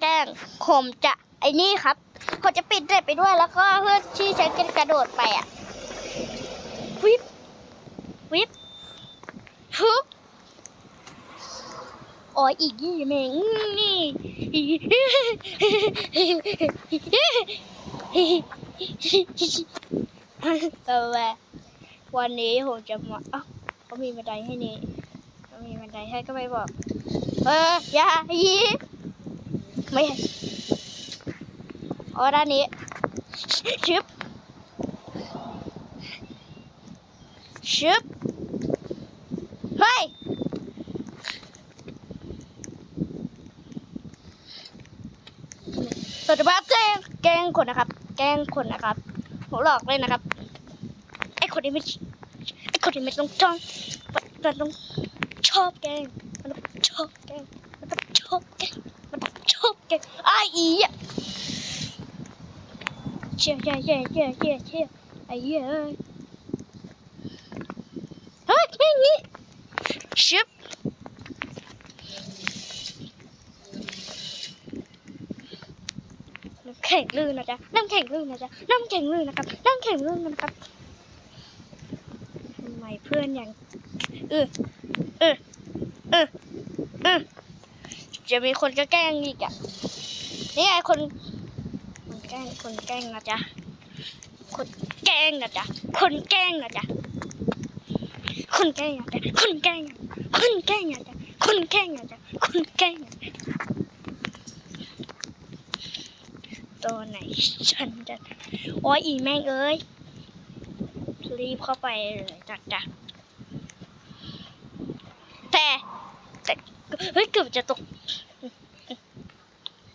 แกล้งผมจะไอ้นี่ครับผมจะปิดเด็ดไปด้วยแล้วก็เพื่อที่จะกระโดดไปอะวิบวิบฮึบโอ้ยอีกยี่แมงนี่แต่ว่าวันนี้ผมจะมาเอ้าเขามีบันไดให้นี่เขามีบันไดให้ก็ไม่บอก เออ อย่ายี ไม่ให้อ๋อด้านนี้ชึบชึบเฮ้ยสวัสดีครับแกงแกล้งคนนะครับ แกล้งคนนะครับผมหลอกเลยนะครับไอ้คนนี้ไม่ไอ้คนนี้ไม่ต้องจ้องมันต้องชอบแกล้งมันต้องชอบแกงมันต้องชอบแกล้ง บแกล้งไอ้อีอะเชี่ยเชี่ยเชี่ยเชี่ยเชี่ยเชี่ยไอ้เหี้ยเอ้ยเฮ้ยไม่งี้ชิบน้ำแข็งลื่นนะจ๊ะน้ำแข็งลื่นนะจ๊ะน้ำแข็งลื่นนะครับน้ำแข็งลื่นนะครับทำไมเพื่อนอย่างเออเออเออเออ จะมีคนแกล้งอีกอะนี่ไงคนคนแกล้งคนแกล้งนะจ๊ะคนแกล้งนะจ๊ะคนแกล้งนะจ๊ะคนแกล้งนะจ๊ะคนแกล้งคนแกล้งนะจ๊ะคนแกล้งนะจ๊ะคนแกล้งตัวไหนฉันจะโอ้ยอีแม่งเอ้ยรีบเข้าไปเลยจ้ะจ้ะแต่ เฮ้ยเกือบจะตก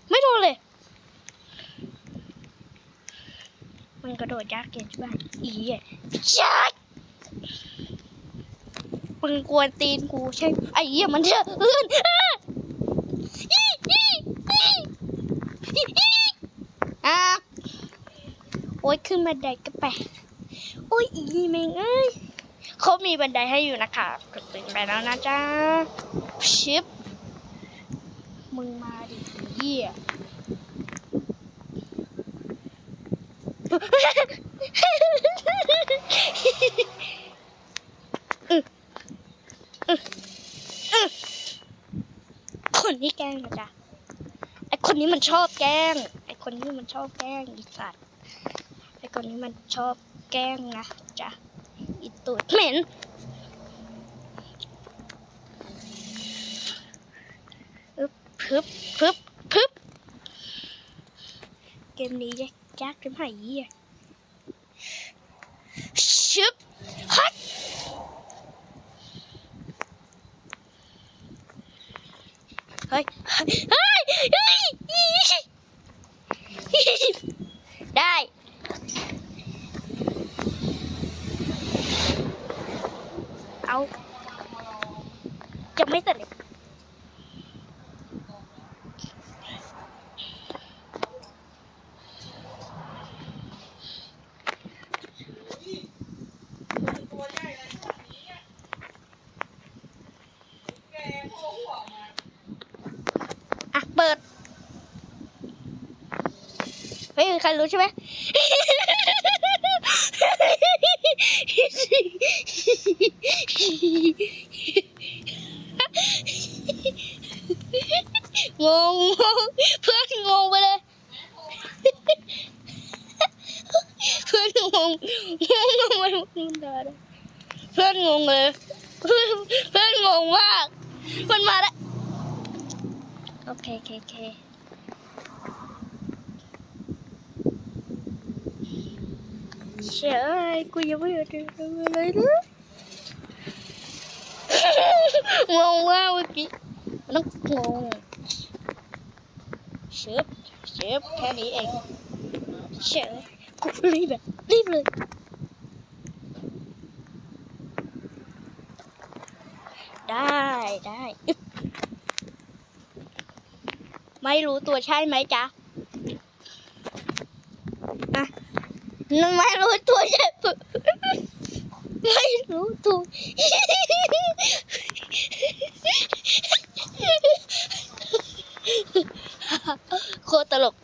ไม่โดนเลย มันกระโดดยากเกินใช่ไหมอีอะยักมึงกวนตีนกูใช่ไอ้เหี้ยมันเถื่อะอีอีอีอีอีอะโอ๊ยขึ้นบันไดก็ไปโอ๊ยอีแมงเอ้ยเขามีบันไดให้อยู่นะคะ ไปแล้วนะจ๊ะชิป มึงมาดิเหี้ยคนนี้แกล้งนะจ๊ะไอคนนี้มันชอบแกล้ง ไอคนนี้มันชอบแกล้งอีสัตว์ไอคนนี้มันชอบแกล้งนะจ๊ะอีตูดเหม็น อึบ พึบพึบพึบเกมนี้ยากยากถึงไหนอะชึบฮัดเฮ้ยเฮ้ยเฮ้ยเฮ้ยได้เอาจะไม่เสร็จเลย อะ เปิด ไม่มีใครรู้ใช่ไหม งงงงเพื่อนงงไปเลย เพื่อนงงงงงงงเพื่อนงงเลย เพื่อนเพื่อนงงมาก มันมาแล้วโอเคโอเคโอเคเชยกูยังไม่อยากจะทำอะไรเลยงงมากเมื่อกี้มันต้องงงเชฟเชฟแค่นี้เองเชยกูรีบแบบรีบเลย ได้ได้ไม่รู้ตัวใช่ไหมจ๊ะอะไม่รู้ตัวใช่ปะไม่รู้ตัวโคตรตลก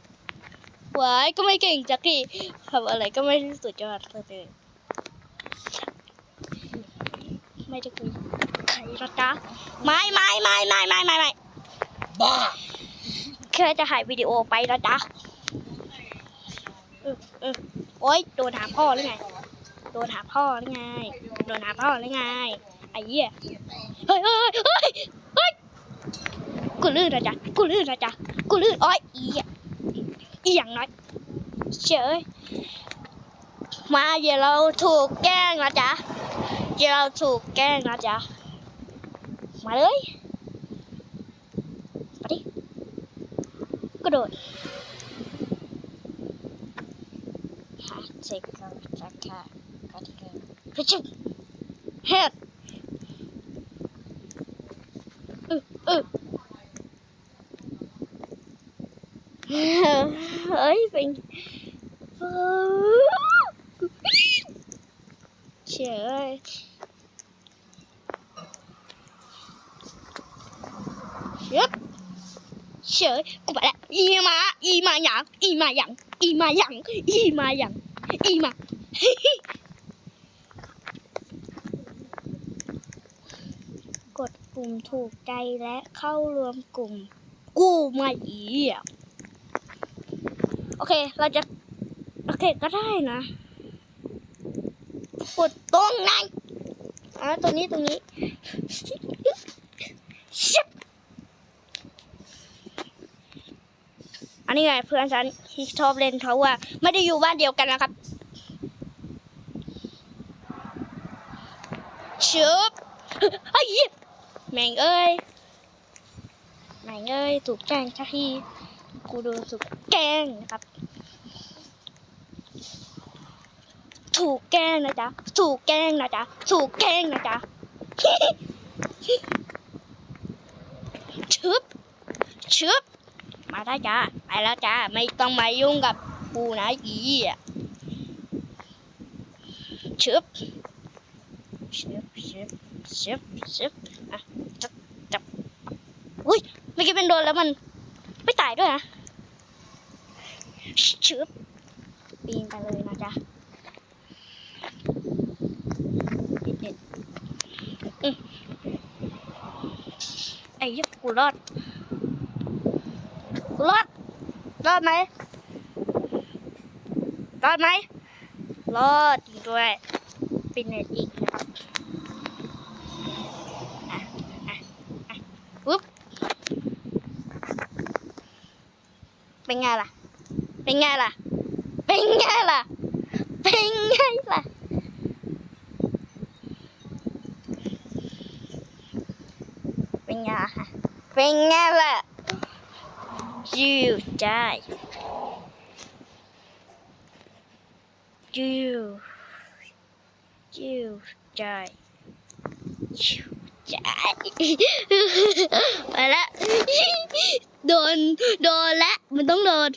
หวายก็ไม่เก่งจักทีทำอะไรก็ไม่สุดยอดเลยไม่ได้คุย ใครหรอกจ๊ะไม่ไม่ไม่ไม่ไม่ไม่ไม่บ้าแค่จะถ่ายวิดีโอไปแล้วจ๊ะเออเออโอ๊ยโดนหาพ่อหรือไงโดนหาพ่อหรือไงโดนหาพ่อหรือไงไอ้เหี้ยเฮ้ยเฮ้ยเฮ้ยเฮ้ยกูลื่นนะจ๊ะกูลื่นนะจ๊ะกูลื่นโอ้ยอีอะอีอย่างน้อยเฉยมาเดี๋ยวเราถูกแกล้งนะจ๊ะเดี๋ยวเราถูกแกล้งนะจ๊ะ มาเลยมาดิกระโดดหาเซ็กเกอร์จักค่ะกัดเกินไปชิบเฮ็ดเออเออเฮ้ยเป็นเออเฉ ยเช็ดเฉยกูไปแล้วอีมาอีมาหยังอีมาหยังอีมาหยังอีมาหยังอีมากดปุ่มถูกใจและเข้ารวมกลุ่ม กูไม่อีอะโอเค เราจะ โอเคก็ได้นะกดตรงไหนอะตรงนี้ตรงนี้ ชิบอั นนี้ไงเพื่อนฉันที่ชอบเล่นเขาว่า ไม่ได้อยู่บ้านเดียวกันนะครับชิบไอ้ยแมงเอ้ยแมงเอ้ยถูกแกล้งชักทีกูโดนถูกแกล้งนะครับ ถูกแกล้งนะจ๊ะถูกแกล้งนะจ๊ะถูกแกล้งนะจ๊ะชึบชึบ มาได้จ้าไปแล้วจ้าไม่ต้องมายุ่งกับกูนะอีอะชึบชึบชึบชึบชึบอะจับจับอุ้ยเมื่อกี้เป็นโดนแล้วมันไม่ตายด้วยนะชึบปีนไปเลยนะจ๊ะเด็ดๆอืมไอ้ยักษ์กูรอด รอดรอดไหมรอดไหมรอดด้วยปินเน็ตอีกนะครับอะอะอะปุ๊บเป็นไงล่ะ เป็นไงล่ะ เป็นไงล่ะ เป็นไงล่ะเป็นไงฮะเป็นไงล่ะ ยูได้ยูยูได้ยูได้ไปละโดนโดนละมันต้องโดน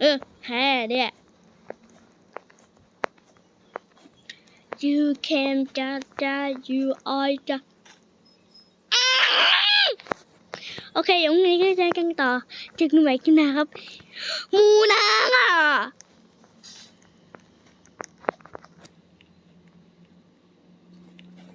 เออแฮ่เนี่ย You can just die you are just โอเคเดี๋ยวพรุ่งนี้ก็จะกันต่อเจอกันใหม่กันนาครับ มูนางอะ